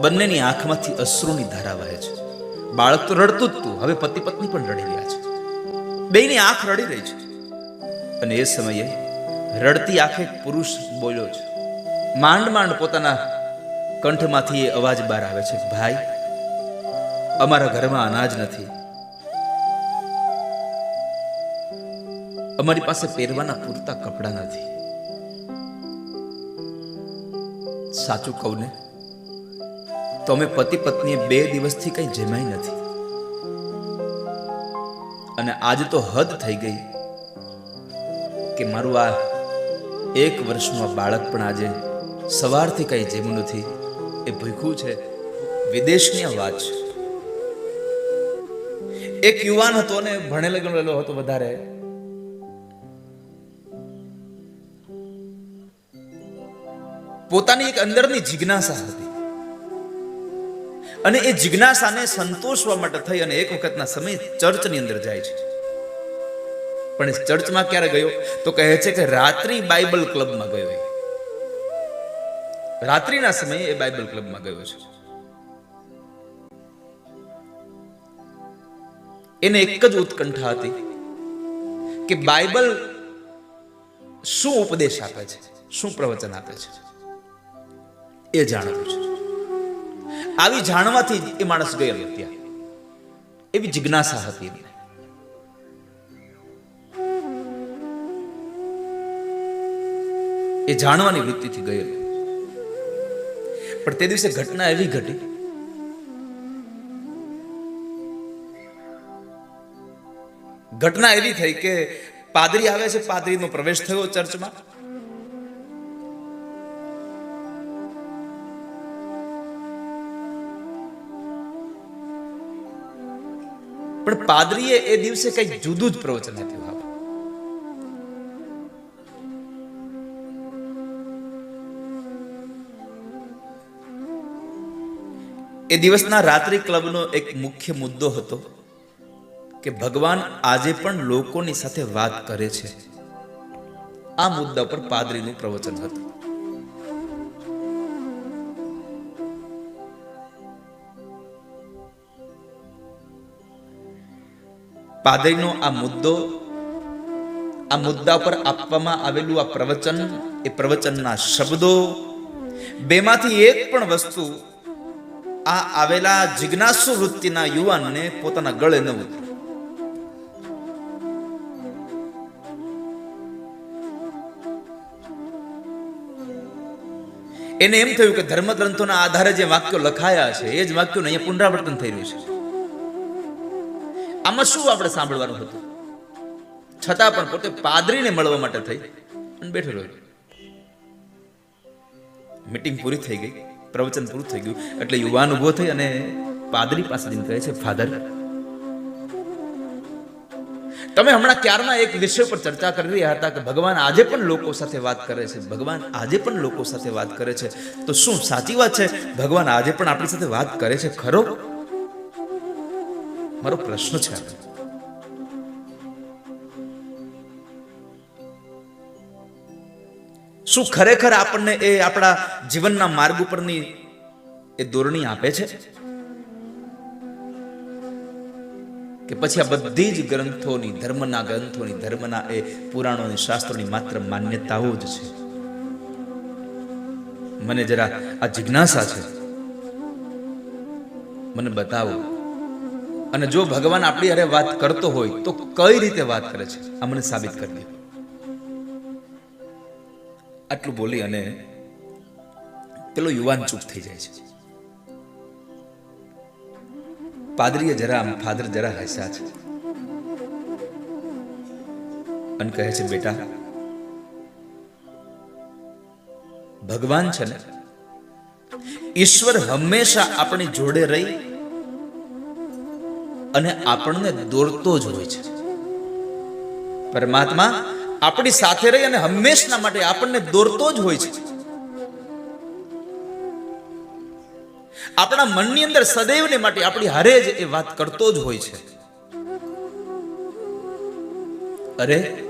બંનેની આંખમાંથી અશ્રુની ધારા વહે છે. બાળક તો રડતું જ તું, હવે પતિ પત્ની પણ રડી રહ્યા છે. બેયની આંખ રડી રહી છે. અને એ સમયે રડતી આંખે પુરુષ બોલ્યો છે. માંડ માંડ પોતાના કંઠમાંથી એ અવાજ બહાર આવે છે, ભાઈ, અમારા ઘરમાં અનાજ નથી. અમારી પાસે પહેરવાના પૂરતા કપડાં નથી. સાચું કહું ને તો અમે પતિ પત્નીએ બે દિવસથી કઈ જમાઈ નથી. અને આજે તો હદ થઈ ગઈ કે મારું આ એક વર્ષનું આ બાળક પણ આજે સવારથી કઈ જમ્યું નથી. એ ભૂખ્યું છે. વિદેશની આ વાત છે. એક યુવાન હતો ને ભણેલો ગણેલો હતો વધારે. પોતાની એક અંદરની જિજ્ઞાસા હતી. અને એ જિજ્ઞાસાને સંતોષવા માટે થઈ અને એક વખતના સમય ચર્ચની અંદર જાય છે. પણ ચર્ચમાં ક્યારે ગયો? તો કહે છે કે રાત્રિ બાઇબલ ક્લબમાં ગયો રાત્રિના સમયે એ બાઇબલ ક્લબમાં ગયો છે. એને એક જ ઉત્કંઠા હતી કે બાઇબલ શું ઉપદેશ આપે છે? શું પ્રવચન આપે છે? એ જાણવું છે. આવી જાણવાથી જ એ માણસ ગયેલો ત્યાં. એવી જિજ્ઞાસા હતી એમને. એ જાણવાની વૃત્તિથી ગયેલો પણ તે દિવસે ઘટના એવી ઘટી ઘટના એવી થઈ કે પાદરી આવે છે, પાદરીનો પ્રવેશ થયો ચર્ચમાં. પણ પાદરીએ એ દિવસે કંઈક જુદું જ પ્રવચન આપ્યું હા એ દિવસના રાત્રિ ક્લબનો એક મુખ્ય મુદ્દો હતો કે ભગવાન આજે પણ લોકોની સાથે વાત કરે છે. આ મુદ્દા પર પાદરીનું પ્રવચન હતું. પાદરીનો આ મુદ્દો, આ મુદ્દા પર આપવામાં આવેલું આ પ્રવચન, એ પ્રવચનના શબ્દો, બેમાંથી એક પણ વસ્તુ આ આવેલા જિજ્ઞાસુ વૃત્તિના યુવાનને પોતાના ગળે ન ઉતરે. એને એમ થયું કે ધર્મગ્રંથોના આધારે જે વાક્યો લખાયા છે, એ જ વાક્યોનું અહીંયા પુનરાવર્તન થઈ રહ્યું છે. આમાં શું આપણે સાંભળવાનું હતું? છતાં પણ પોતે પાદરીને મળવા માટે થઈ અને બેઠો રહ્યો. મીટિંગ પૂરી થઈ ગઈ, પ્રવચન પૂરું થઈ ગયું, એટલે યુવાન ઊભો થઈ અને પાદરી પાસે જઈને કહે છે, ફાધર, તમે હમણાં ક્યારના એક વિષય પર ચર્ચા કરી રહ્યા હતા કે ભગવાન આજે પણ લોકો સાથે વાત કરે છે? ભગવાન આજે પણ લોકો સાથે વાત કરે છે? તો શું સાચી વાત છે? ભગવાન આજે પણ આપણી સાથે વાત કરે છે? ખરો? મારો પ્રશ્ન છે. શું ખરેખર આપણને એ આપણા જીવનના માર્ગ ઉપરની એ દોરણી આપે છે? કે પછી આ બધી જ ગ્રંથોની, ધર્મના ગ્રંથોની, ધર્મના એ પુરાણોની, શાસ્ત્રોની માત્ર માન્યતાઓ જ છે. મને જરા આ જિજ્ઞાસા છે. મને બતાવો. અને જો ભગવાન આપણી અરે વાત કરતો હોય, તો કઈ રીતે વાત કરે છે? આ મને સાબિત કરી દે. આટલું બોલી અને પેલો યુવાન ચૂપ થઈ જાય છે. પાદરીએ જરા આમ, ફાધર જરા હસ્યા છે. અને કહે છે, બેટા, ભગવાન છે ને, ઈશ્વર હંમેશા આપણી જોડે રહી અને આપણને દોરતો જ હોય છે. પરમાત્મા આપણી સાથે રહી અને હંમેશના માટે આપણને દોરતો જ હોય છે. આપણા મનની અંદર સદૈવને માટે આપણી હારે જ એ વાત કરતો જ હોય છે. અરે,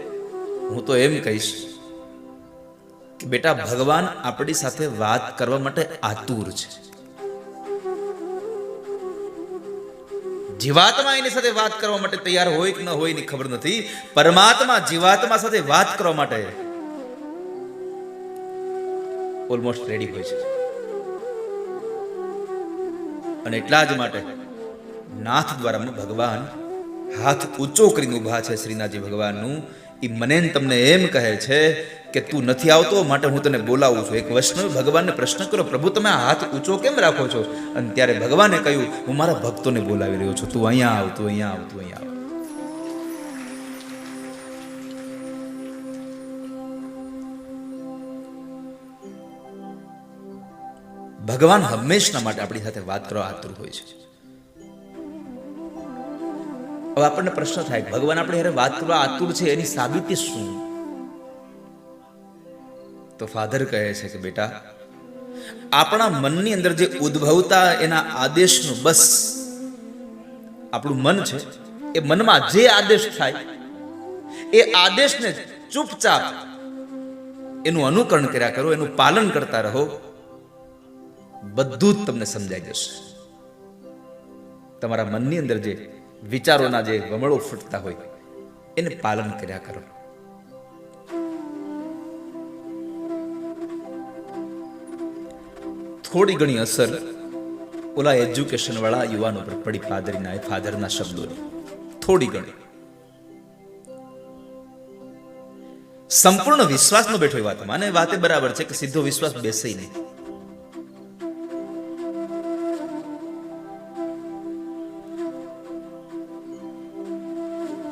હું તો એમ કહીશ કે બેટા ભગવાન આપણી સાથે વાત કરવા માટે આતુર છે. જીવાત્મા એની સાથે વાત કરવા માટે તૈયાર હોય કે ન હોય એની ખબર નથી. પરમાત્મા જીવાત્મા સાથે વાત કરવા માટે ઓલમોસ્ટ રેડી હોય છે. અને એટલા જ માટે નાથ દ્વારા ભગવાન હાથ ઊંચો કરીને ઊભા છે શ્રીનાથજી ભગવાનનું. એ મને તમને એમ કહે છે કે તું નથી આવતો માટે હું તને બોલાવું છું. એક વૈષ્ણવ ભગવાનને પ્રશ્ન કરો, પ્રભુ, તમે હાથ ઊંચો કેમ રાખો છો? અને ત્યારે ભગવાને કહ્યું, હું મારા ભક્તોને બોલાવી રહ્યો છું. તું અહીંયા આવ, તું અહીંયા આવ, તું અહીંયા આવ. ભગવાન હંમેશના માટે આપણી સાથે વાત કરવા આતુર હોય છે. હવે આપણને પ્રશ્ન થાય, ભગવાન આપણે વાત કરવા આતુર છે, એની સાબિતી શું? તો ફાધર કહે છે કે બેટા, આપણા મનની અંદર જે ઉદ્ભવતા એના આદેશનું બસ આપણું મન છે, એ મનમાં જે આદેશ થાય, એ આદેશને ચૂપચાપ એનું અનુકરણ કર્યા કરો, એનું પાલન કરતા રહો, બધું જ તમને સમજાઈ જશે. તમારા મનની અંદર જે વિચારોના જે વમળો ફૂટતા હોય, એને પાલન કર્યા કરો. થોડી ઘણી અસર ઓલા એજ્યુકેશન વાળા યુવાનો પર પડી ફાધરના, એ ફાધરના શબ્દોની. થોડી ઘણી. સંપૂર્ણ વિશ્વાસનો બેઠો એ વાતમાં અને વાતે બરાબર છે કે સીધો વિશ્વાસ બેસે નહીં.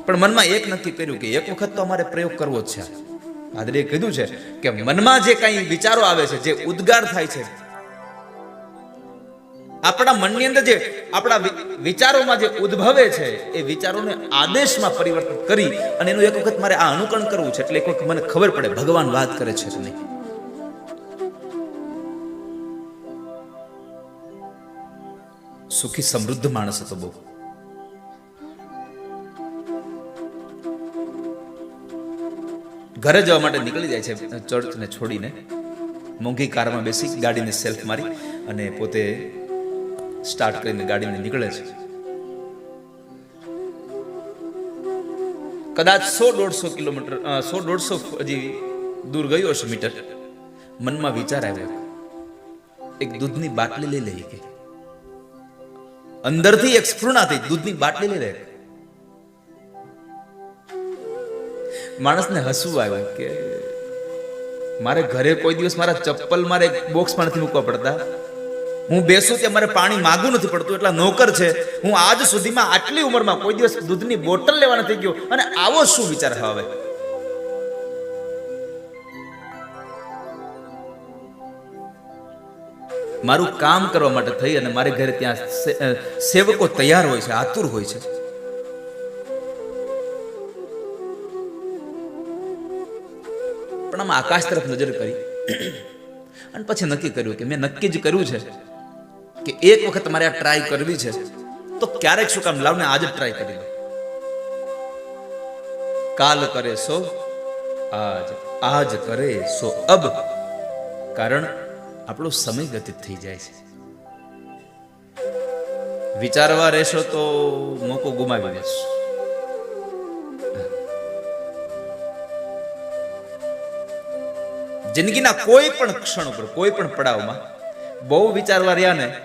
પણ મનમાં એક નક્કી કર્યું કે એક વખત તો અમારે પ્રયોગ કરવો જ છે. પાદરીએ કીધું છે કે મનમાં જે કઈ વિચારો આવે છે, જે ઉદ્ગાર થાય છે આપણા મનની અંદર જે આપણા વિચારોમાં જે ઉદ્ભવે છે, એ વિચારોને આદેશમાં પરિવર્તન કરી અને એનું એક વખત મારે આ અનુકરણ કરવું છે, એટલે એક વખત મને ખબર પડે ભગવાન વાત કરે છે કે નહીં. સુખી, સમૃદ્ધ માણસ હતો બહુ. ઘરે જવા માટે નીકળી જાય છે, ચર્ચને છોડીને. મોંઘી કારમાં બેસી ગાડીને સેલ્ફ મારી અને પોતે સ્ટાર્ટ કરીને ગાડીને નીકળે છે. કદાચ સો દોઢસો કિલોમીટર સો દોઢસો હજી દૂર ગયો હશે મીટર. મનમાં વિચાર આવ્યો. એક દૂધની બાટલી લઈ લઈ કે? અંદરથી એક સ્ફૂર્ણા થઈ દૂધની બાટલી લઈ લે માણસને હસવું આવ્યું કે, મારે ઘરે કોઈ દિવસ મારા ચપ્પલ મારે બોક્સમાં નથી મૂકવા પડતા. હું બેસું ત્યાં મારે પાણી માગવું નથી પડતું, એટલા નોકર છે. હું આજ સુધીમાં આટલી ઉંમરમાં કોઈ દિવસ દૂધની બોટલ લેવા નથી ગયો. અને આવો શું વિચાર હવે? મારું કામ કરવા માટે થઈ અને મારે ઘરે ત્યાં સેવકો તૈયાર હોય છે, આતુર હોય છે. પણ આમ આકાશ તરફ નજર કરી. અને પછી નક્કી કર્યું કે મેં નક્કી જ કર્યું છે કે એક વખત મારે આ ટ્રાય કરવી છે, તો ક્યારેક શું કામ લાવને આજે ટ્રાય કરી લો. કાલ કરે સો, આજ આજ કરે સો. અબ, કારણ આપણો સમય ગતિત થઈ જાય છે. વિચારવા રહેશો તો મોકો ગુમાવી દેશો. જિંદગીના કોઈ પણ ક્ષણ ઉપર, કોઈ પણ પડાવમાં બહુ વિચારવા રહ્યા ને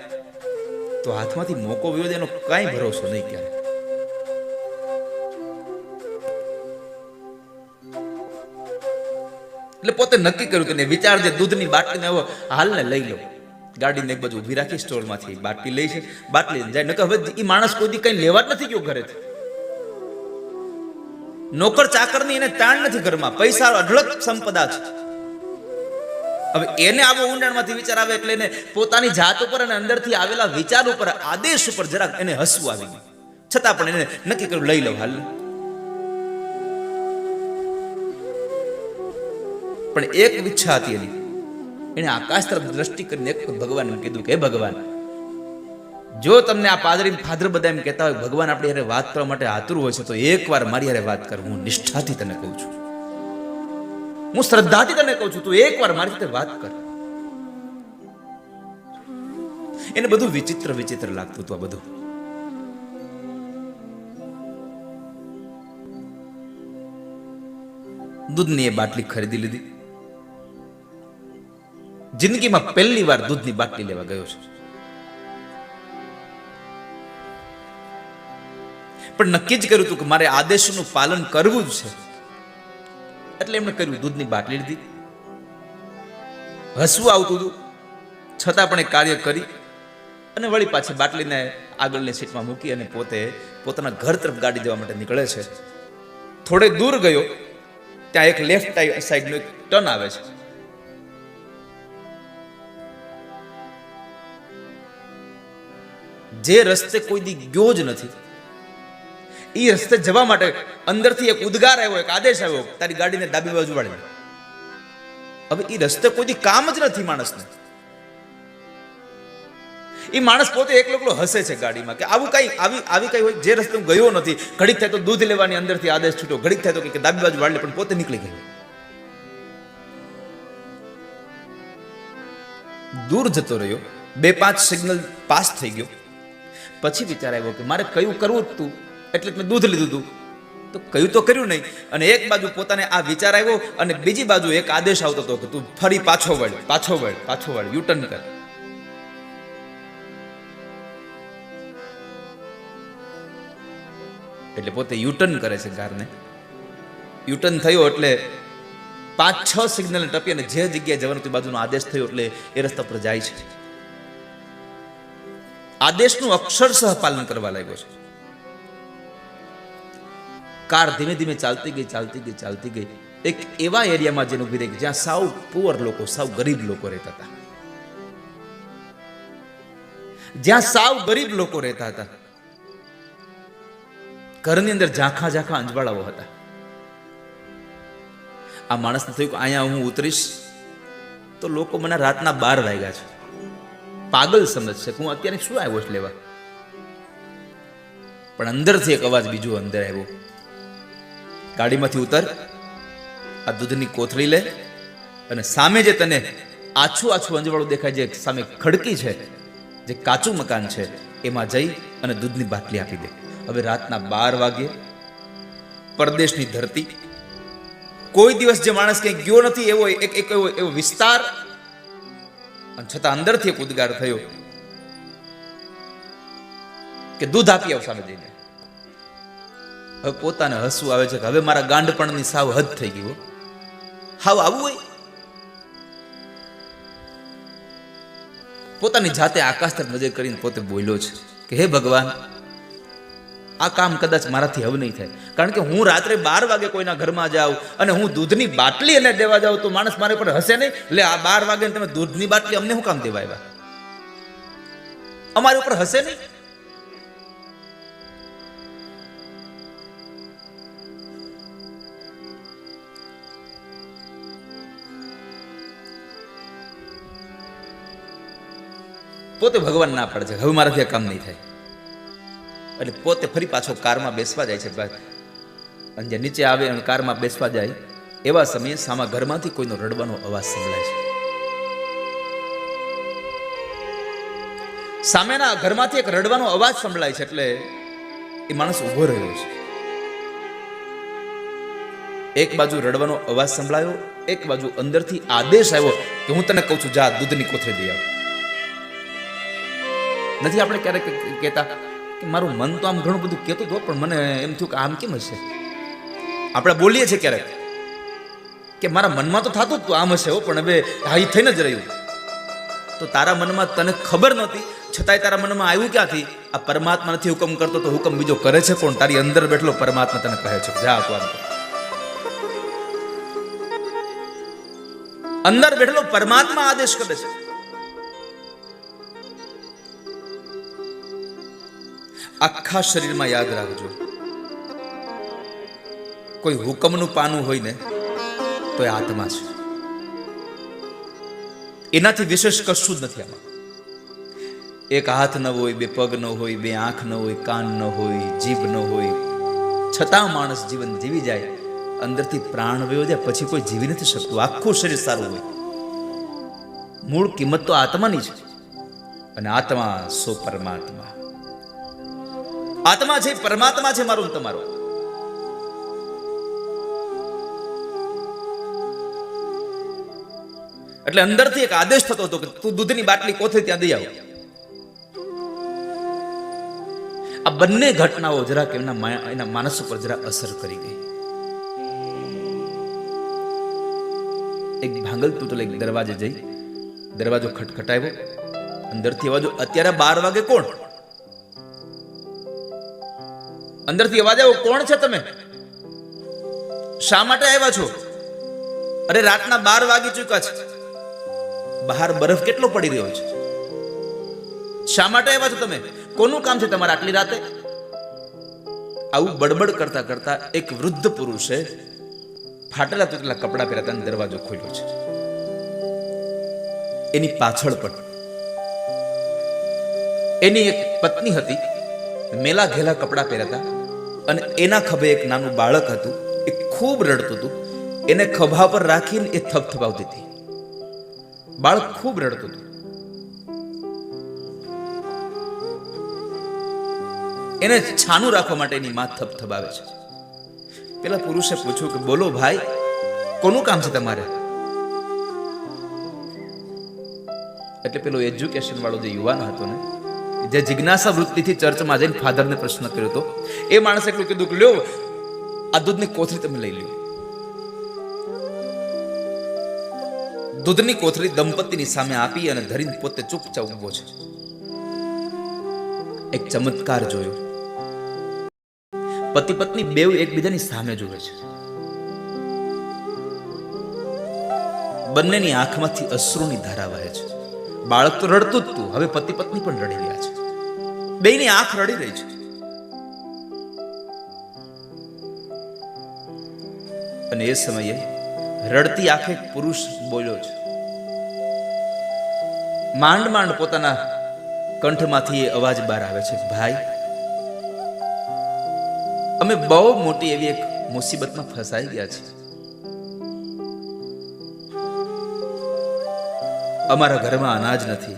તો હાથમાંથી મોકો વ્યો એનો કાંઈ ભરોસો નહીં ક્યારે. એટલે પોતે નક્કી કર્યું કે વિચાર જે દૂધની બાટલીને હવે હાલને લઈ લો. ગાડીને એક બાજુ ઊભી રાખી સ્ટોરમાંથી બાટલી લઈ છે, બાટલી જાય. નકર હવે એ માણસ કોઈ કંઈ લેવા જ નથી ગયો ઘરેથી. નોકર ચાકરની એને તાણ નથી ઘરમાં. પૈસા અઢળક સંપદા છે. હવે એને આવો ઊંડાણમાંથી વિચાર આવે એટલે એને પોતાની જાત ઉપર અને અંદરથી આવેલા વિચાર ઉપર, આદેશ ઉપર જરાક એને હસવું આવી ગયું. છતાં પણ એને નક્કી કર્યું, લઈ લઉં હાલ. પણ એક ઈચ્છા હતી એની. એને આકાશ તરફ દ્રષ્ટિ કરીને એક ભગવાન એમ કીધું કે ભગવાન, જો તમને આ પાદરી ફાધર બધા એમ કહેતા હોય, ભગવાન આપણી હારે વાત કરવા માટે આતુર હોય છે, તો એકવાર મારી હારે વાત કર, હું નિષ્ઠાથી તને કહું છું. હું શ્રદ્ધાથી તને કહું છું, તું એકવાર મારી સાથે વાત કર. એને બધું વિચિત્ર વિચિત્ર લાગતું હતું આ બધું. દૂધની એ બાટલી ખરીદી લીધી. જિંદગીમાં પહેલી વાર દૂધની બાટલી લેવા ગયો છું. પણ નક્કી જ કર્યું હતું કે મારે આદેશનું પાલન કરવું જ છે. એટલે એમણે કર્યું, દૂધની બાટલી લીધી. હસવું આવતું હતું. છતાં પણ એ કાર્ય કરી અને વળી પાછી બાટલીને આગળની સીટમાં મૂકી અને પોતે પોતાના ઘર તરફ ગાડી જવા માટે નીકળે છે. થોડે દૂર ગયો, ત્યાં એક લેફ્ટ સાઈડનો એક ટર્ન આવે છે. જે રસ્તે કોઈ દી ગયો જ નથી. એ રસ્તે જવા માટે અંદરથી એક ઉદ્ગાર આવ્યો, એક આદેશ આવ્યો, તારી ગાડીને ડાબી બાજુ વાળી હવે એ રસ્તે કોઈ કામ જ નથી માણસને. એ માણસ પોતે એકલો એકલો હસે છે ગાડીમાં, કે આવું કઈ, આવી આવી કઈ હોય, જે રસ્તે હું ગયો નથી, ઘડીક થાય તો દૂધ લેવાની અંદરથી આદેશ છૂટ્યો, ઘડીક થાય તો કે ડાબી બાજુ વાળી પણ પોતે નીકળી ગયો દૂર જતો રહ્યો, બે પાંચ સિગ્નલ પાસ થઈ ગયો. પછી વિચાર આવ્યો કે મારે કયું કરવું જ તું? એટલે મેં દૂધ લીધું હતું તો કયું તો કર્યું નહીં. અને એક બાજુ પોતાને આ વિચાર આવ્યો અને બીજી બાજુ એક આદેશ આવતો હતો કે તું ફરી પાછો વળ પાછો વળ પાછો વળ, યુટર્ન કર. એટલે પોતે યુટર્ન કરે છે કારને યુટર્ન થયો એટલે પાંચ, છ સિગ્નલ ટપી અને જે જગ્યાએ જવાનું તે બાજુનો આદેશ થયો એટલે એ રસ્તા પર જાય છે. આદેશનું અક્ષરશઃ પાલન કરવા લાગ્યો છે. કાર ધીમે ધીમે ચાલતી ગઈ ચાલતી ગઈ ચાલતી ગઈ. એક એવા એરિયામાં જેને ઊભી રહી જ્યાં સાવ પુઅર લોકો, સાવ ગરીબ લોકો રહેતા હતા. જ્યાં સાવ ગરીબ લોકો રહેતા હતા. ઘરની અંદર ઝાંખા ઝાંખા અંજવાળાઓ હતા. આ માણસને થયું કે અહીંયા હું ઉતરીશ તો લોકો મને રાતના બાર વાગ્યા છે. પાગલ સમજશે હું અત્યારે શું આવ્યો છે લેવા? પણ અંદરથી એક અવાજ બીજો અંદર આવ્યો. ગાડીમાંથી ઉતર, આ દૂધની કોથળી લે અને સામે જે તને આછું આછું અંજવાળું દેખાય જે સામે ખડકી છે, જે કાચું મકાન છે, એમાં જઈ અને દૂધની બાટલી આપી દે. હવે રાતના બાર વાગે પરદેશની ધરતી, કોઈ દિવસ જે માણસ ક્યાંય ગયો નથી, એવો એક એક, એવો એવો વિસ્તાર, અને છતાં અંદરથી એક ઉદ્ગાર થયો કે દૂધ આપી આવ સામે જઈને. હવે પોતાને હસવું આવે છે કે હવે મારા ગાંડપણની સાવ હદ થઈ ગયું હાવ આવું હોય? પોતાની જાતે આકાશ તરફ નજર કરીને પોતે બોલ્યો છે કે, હે ભગવાન, આ કામ કદાચ મારાથી હવે નહીં થાય. કારણ કે હું રાત્રે બાર વાગે કોઈના ઘરમાં જાઉં અને હું દૂધની બાટલી એને દેવા જાઉં તો માણસ મારે પર હશે નહીં? એટલે આ બાર વાગે તમે દૂધની બાટલી અમને શું કામ દેવા આવ્યા? અમારી ઉપર હશે નહીં? પોતે ભગવાન ના પડે છે. હવે મારાથી આ કામ નહીં થાય. એટલે પોતે ફરી પાછો કારમાં બેસવા જાય છે અને જે નીચે આવે અને કારમાં બેસવા જાય, એવા સમયે સામા ઘરમાંથી કોઈનો રડવાનો અવાજ સંભળાય છે. સામેના ઘરમાંથી એક રડવાનો અવાજ સંભળાય છે એટલે એ માણસ ઊભો રહ્યો છે. એક બાજુ રડવાનો અવાજ સંભળાયો, એક બાજુ અંદરથી આદેશ આવ્યો કે હું તને કહું છું, જા, દૂધની કોથળી દઈ આવ. નથી આપણે ક્યારેક કહેતા કે મારું મન તો આમ ઘણું બધું કહેતું હતું, પણ મને એમ થયું કે આમ કેમ હશે? આપણે બોલીએ છીએ ક્યારેક કે મારા મનમાં તો થતું હતું આમ હશે હો, પણ હવે હા થઈને જ રહ્યું. તો તારા મનમાં તને ખબર નહોતી, છતાંય તારા મનમાં આવ્યું ક્યાંથી? આ પરમાત્મા નથી હુકમ કરતો તો હુકમ બીજો કરે છે કોણ? તારી અંદર બેઠલો પરમાત્મા તને કહે છે. જા આપવાનું અંદર બેઠેલો પરમાત્મા આદેશ કરે છે. આખા શરીરમાં યાદ રાખજો. કોઈ હુકમનું પાનું હોય ને, તો એ આત્મા છે. એનાથી વિશેષ કશું જ નથી આમાં. એક હાથ ન હોય, બે પગ ન હોય, બે આંખ ન હોય, કાન ન હોય, જીભ ન હોય. છતાં માણસ જીવન જીવી જાય, અંદરથી પ્રાણ વયો જાય, પછી કોઈ જીવી નથી શકતું. આખું શરીર સારું હોય. મૂળ કિંમત તો આત્માની છે અને આત્મા સો પરમાત્મા આત્મા છે, પરમાત્મા છે મારું તમારું. એટલે અંદરથી એક આદેશ થતો હતો કે તું દૂધની બાટલી કોથે ત્યાં દઈ આવ. આ બંને ઘટનાઓ જરાક એમના એના માનસ ઉપર જરા અસર કરી ગઈ. એક ભાંગલ તો એક દરવાજે જઈ, દરવાજો ખટખટાવ્યો. અંદરથી અવાજો, અત્યારે બાર વાગે કોણ? અંદરથી અવાજ આવ્યો, કોણ છે તમે? શા માટે આવ્યા છો? અરે, રાતના બાર વાગી ચૂક્યા છે. બહાર બરફ કેટલો પડી રહ્યો છે? શા માટે આવ્યા છો તમે? કોનું કામ છે તમારે આટલી રાતે? આવું બડબડ કરતા કરતા એક વૃદ્ધ પુરુષે ફાટેલા તૂટેલા કપડા પહેરતા દરવાજો ખોલ્યો છે. એની પાછળ પણ એની એક પત્ની હતી. મેલા ઘેલા કપડાં પહેરતા અને એના ખભે એક નાનું બાળક હતું, એ ખૂબ રડતું હતું. એને ખભા પર રાખીને એ થપથપાવતી હતી. બાળક ખૂબ રડતું હતું. એને છાનું રાખવા માટે એની માં થપથપાવે છે. પેલા પુરુષે પૂછ્યું કે, બોલો ભાઈ, કોનું કામ છે તમારે? એટલે પેલો એજ્યુકેશન વાળો જે યુવાન હતો ને જે જિજ્ઞાસા વૃત્તિથી ચર્ચમાં જઈને ફાધરને પ્રશ્ન કર્યો હતો, એ માણસે એટલું કીધું કે, લ્યો, આ દૂધની કોથળી તમે લઈ લ્યો. દૂધની કોથળી દંપતીની સામે આપી અને ધરીને પોતે ચૂપચાપ ઊભો છે. એક ચમત્કાર જોયો. પતિ પત્ની બેવ એકબીજાની સામે જોવે છે. બંનેની આંખમાંથી અશ્રુની ધારા વહે છે. બાળક તો રડતું જ તું હવે પતિ પત્ની પણ રડી રહ્યા છે. બેયની આંખ રડી રહી છે. અને એ સમયે રડતી આંખે પુરુષ બોલ્યો છે. માંડ માંડ પોતાના કંઠમાંથી એ અવાજ બહાર આવે છે, ભાઈ, અમે બહુ મોટી એવી એક મુસીબતમાં ફસાઈ ગયા છે અમારા ઘરમાં અનાજ નથી.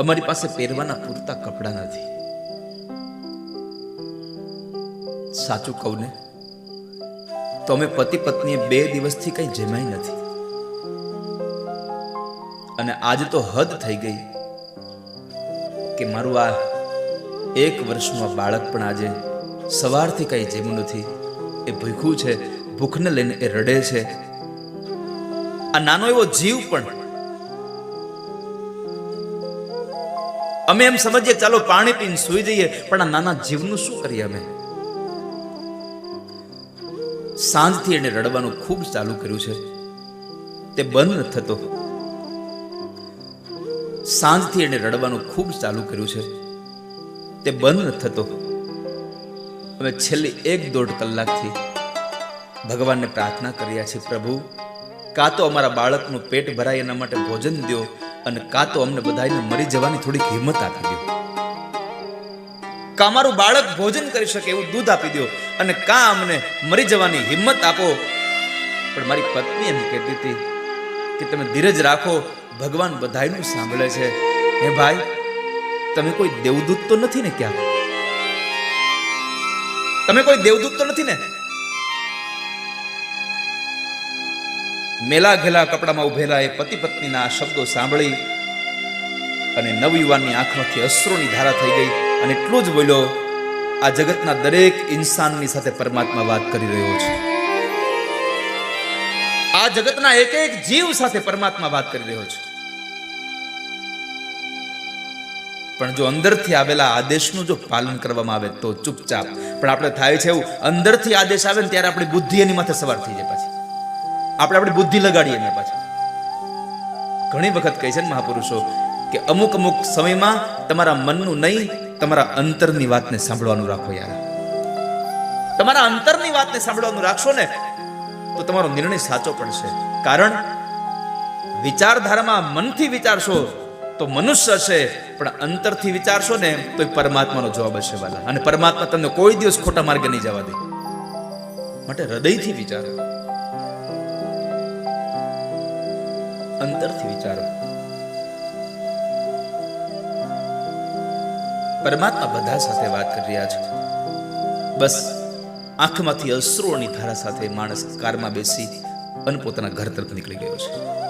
અમારી પાસે પહેરવાના પૂરતા કપડાં નથી. સાચું કહું ને, તો અમે પતિ પત્નીએ બે દિવસથી કઈ જમાઈ નથી. અને આજે તો હદ થઈ ગઈ કે મારું આ એક વર્ષનું બાળક પણ આજે સવારથી કઈ જેમું નથી. એ ભૂખ્યું છે, ભૂખને લઈને એ રડે છે. આ નાનો એવો જીવ પણ અમે એમ સમજીએ ચાલો પાણી પીને સુઈ જઈએ, પણ આ નાના જીવનું શું કરીએ અમે? સાંજથી એને રડવાનું ખૂબ ચાલુ કર્યું છે. તે બંધ નથી થતો. સાંજથી એને રડવાનું ખૂબ ચાલુ કર્યું છે. તે બંધ નથી થતો. અમે છેલ્લી એક દોઢ કલાકથી ભગવાનને પ્રાર્થના કર્યા છે પ્રભુ, કાં તો અમારા બાળકનું પેટ ભરાય એના માટે ભોજન દો અને કાં તો અમને બધાને મરી જવાની થોડીક હિંમત આપી દો. કાં મારું બાળક ભોજન કરી શકે એવું દૂધ આપી દો અને કાં અમને મરી જવાની હિંમત આપો. પણ મારી પત્ની એમ કહેતી હતી કે તમે ધીરજ રાખો, ભગવાન બધાયનું સાંભળે છે. હે ભાઈ, તમે કોઈ દેવદૂત તો નથી ને ક્યાં? તમે કોઈ દેવદૂત તો નથી ને? મેલા ઘેલા કપડામાં ઉભેલા એ પતિ પત્નીના શબ્દો સાંભળી અને નવયુવાનની આંખમાંથી અશ્રુની ધારા થઈ ગઈ અને એટલું જ બોલ્યો, આ જગતના દરેક ઇન્સાનની સાથે પરમાત્મા વાત કરી રહ્યો છે. આ જગતના એક એક જીવ સાથે પરમાત્મા વાત કરી રહ્યો છે. પણ જો અંદરથી આવેલા આદેશનું જો પાલન કરવામાં આવે તો ચૂપચાપ. પણ આપણે થાય છે એવું, અંદરથી આદેશ આવે ને ત્યારે આપણી બુદ્ધિ એની માથે સવાર થઈ જાય પાછી. આપણે આપણી બુદ્ધિ લગાડીએ એના પાછળ ઘણી વખત કહે છે ને મહાપુરુષો કે અમુક અમુક સમયમાં તમારા મનનું નહીં, તમારા અંતરની વાતને સાંભળવાનું રાખો યાર. તમારા અંતરની વાતને સાંભળવાનું રાખશો ને, તો તમારો નિર્ણય સાચો પડશે. કારણ વિચારધારામાં મનથી વિચારશો તો મનુષ્ય હશે, પણ અંતરથી વિચારશો ને તો પરમાત્માનો જવાબ હશે વાલા. અને પરમાત્મા તમને કોઈ દિવસ ખોટા માર્ગે નહીં જવા દે. માટે હૃદયથી વિચારો. અંતરથી વિચારો. પરમાત્મા બધા સાથે વાત કરી રહ્યા છે. બસ, આંખમાંથી અશ્રુઓની ધારા સાથે માણસ કારમાં બેસી અને પોતાના ઘર તરફ નીકળી ગયો છે.